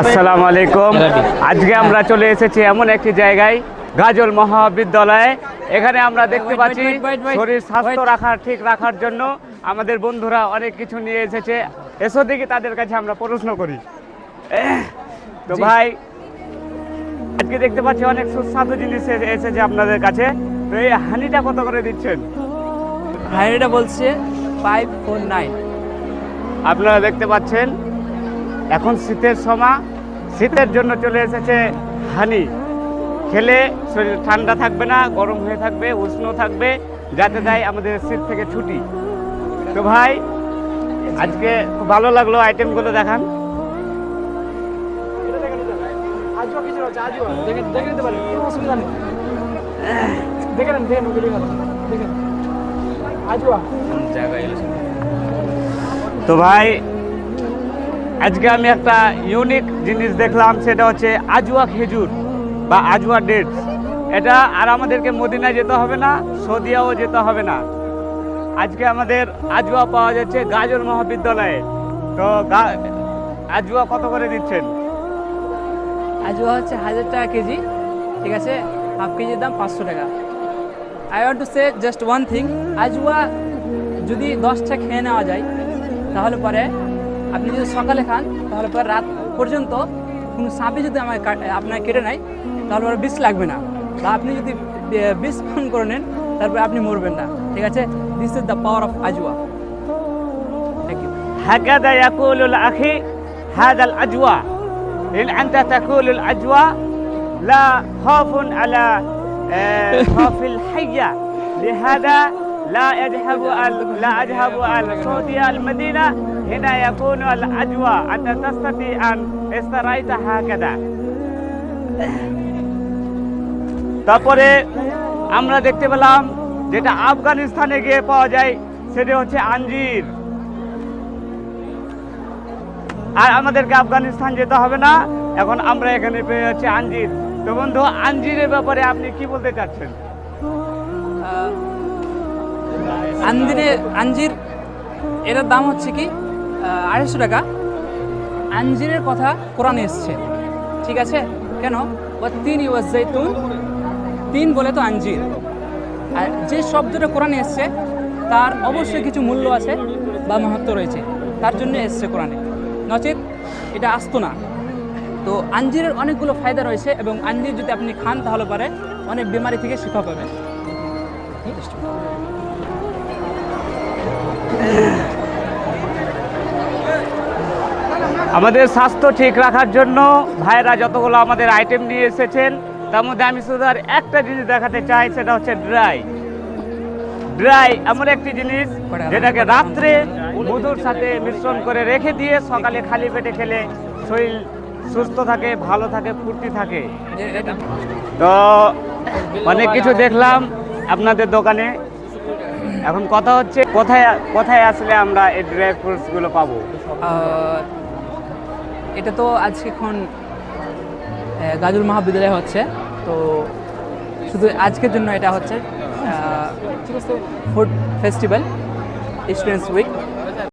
আসসালামু আলাইকুম। আজকে আমরা চলে এসেছি এমন একটি জায়গায় গাজল মহাবিদ্যালয়ে। এখানে আমরা দেখতে পাচ্ছি শরীর স্বাস্থ্য. রাখার ঠিক রাখার জন্য আমাদের বন্ধুরা অনেক কিছু নিয়ে এসেছে। এসো দেখি তাদের কাছে আমরা প্রশ্ন করি। তো ভাই আজকে দেখতে পাচ্ছি অনেক সুস্বাদু জিনিস এসেছে আপনাদের কাছে। তো এই হানিটা কত করে দিচ্ছেন? হানিটা বলছে ফাইভ ফোর নাইন আপনারা দেখতে পাচ্ছেন এখন শীতের সময় শীতের জন্য চলে এসেছে হানি। খেলে শরীর ঠান্ডা থাকবে না গরম হয়ে থাকবে উষ্ণ থাকবে যাতে দেয় আমাদের শীত থেকে ছুটি। তো ভাই আজকে খুব ভালো লাগল আইটেমগুলো দেখান। তো ভাই আজকে আমি একটা ইউনিক জিনিস দেখলাম, সেটা হচ্ছে আজুয়া খেজুর বা আজুয়া ডেটস এটা আর আমাদেরকে মদিনায় যেতে হবে না, সৌদিয়াও যেতে হবে না। আজকে আমাদের আজুয়া পাওয়া যাচ্ছে গাজর মহাবিদ্যালয়ে। তো আজুয়া কত করে দিচ্ছেন? আজুয়া হচ্ছে হাজার টাকা কেজি, ঠিক আছে? হাফ কেজির দাম পাঁচশো টাকা। I want to say just one thing আজুয়া যদি দশটা খেয়ে নেওয়া যায়, তাহলে পরে আপনি যদি সকালে খান তাহলে পরে রাত পর্যন্ত কোনো সাপে যদি আমার আপনার কেটে নেয় তাহলে পরে বিষ লাগবে না বা আপনি যদি আহ, বিষ পান করে নেন তারপরে আপনি মরবেন না ঠিক আছে this is the power of আজুয়া thank you هكذا يقول الأخي هذا الأجواء إن أنت تقول الأجواء لا خوف على آه، خوف الحية لهذا لا يذهب ال- لا أذهب السعودية المدينة هنا يكون الأجواء أنت تستطيع أن اشتريت هكذا তারপরে আমরা দেখতে পেলাম যেটা আফগানিস্তানে গিয়ে পাওয়া যায় সেটা হচ্ছে আঞ্জির আর আমাদেরকে আফগানিস্তান যেতে হবে না এখন আমরা এখানে পেয়ে যাচ্ছি আঞ্জির তো বন্ধু আঞ্জিরের ব্যাপারে আপনি কি বলতে চাচ্ছেন আঞ্জিরে আঞ্জির এটার দাম হচ্ছে কি আহ, আড়াইশো টাকা। আঞ্জিরের কথা কোরআনে এসছে। ঠিক আছে? কেন? ও তিন ইউএস জৈতুন তিন বলে তো আঞ্জির আর যে শব্দটা কোরআনে এসছে, তার অবশ্যই কিছু মূল্য আছে বা মহত্ব রয়েছে। তার জন্য এসছে কোরআনে। নচেত এটা আসতো না। তো আঞ্জিরের অনেকগুলো ফায়দা রয়েছে এবং আঞ্জির যদি আপনি খান তাহলে পরে অনেক বিমারি থেকে শিক্ষা পাবেন। আমাদের স্বাস্থ্য ঠিক রাখার জন্য ভাইরা যতগুলো আমাদের আইটেম নিয়ে এসেছেন, তার মধ্যে আমি শুধু আর একটা জিনিস দেখাতে চাই, সেটা হচ্ছে ড্রাই ড্রাই এমন একটি জিনিস যেটাকে রাত্রে মধুর সাথে মিশ্রণ করে রেখে দিয়ে সকালে খালি পেটে খেলে শরীর সুস্থ থাকে, ভালো থাকে, ফুর্তি থাকে। তো অনেক কিছু দেখলাম আপনাদের দোকানে। এখন কথা হচ্ছে, কোথায় কোথায় আসলে আমরা এই ড্রাই ফ্রুটসগুলো পাবো? এটা তো আজকে এখন গাজুল মহাবিদ্যালয়ে হচ্ছে, তো শুধু আজকের জন্য এটা হচ্ছে ফুড ফেস্টিভ্যাল স্টুডেন্টস উইক।